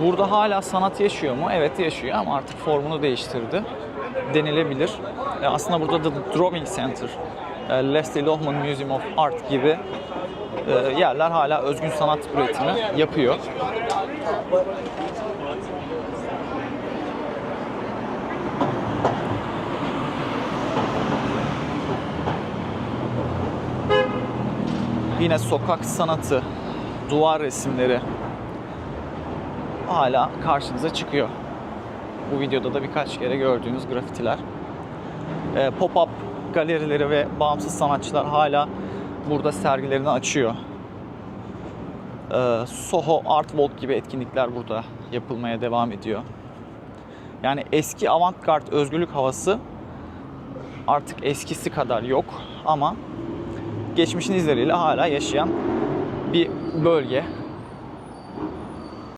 Burada hala sanat yaşıyor mu? Evet yaşıyor ama artık formunu değiştirdi. Denilebilir. E, aslında burada The Drawing Center, e, Leslie Lohman Museum of Art gibi e, yerler hala özgün sanat üretimi yapıyor. Yine sokak sanatı, duvar resimleri hala karşınıza çıkıyor. Bu videoda da birkaç kere gördüğünüz grafitiler. Ee, Pop-up galerileri ve bağımsız sanatçılar hala burada sergilerini açıyor. Ee, Soho Art Walk gibi etkinlikler burada yapılmaya devam ediyor. Yani eski avantgard özgürlük havası artık eskisi kadar yok ama geçmişin izleriyle hala yaşayan bir bölge.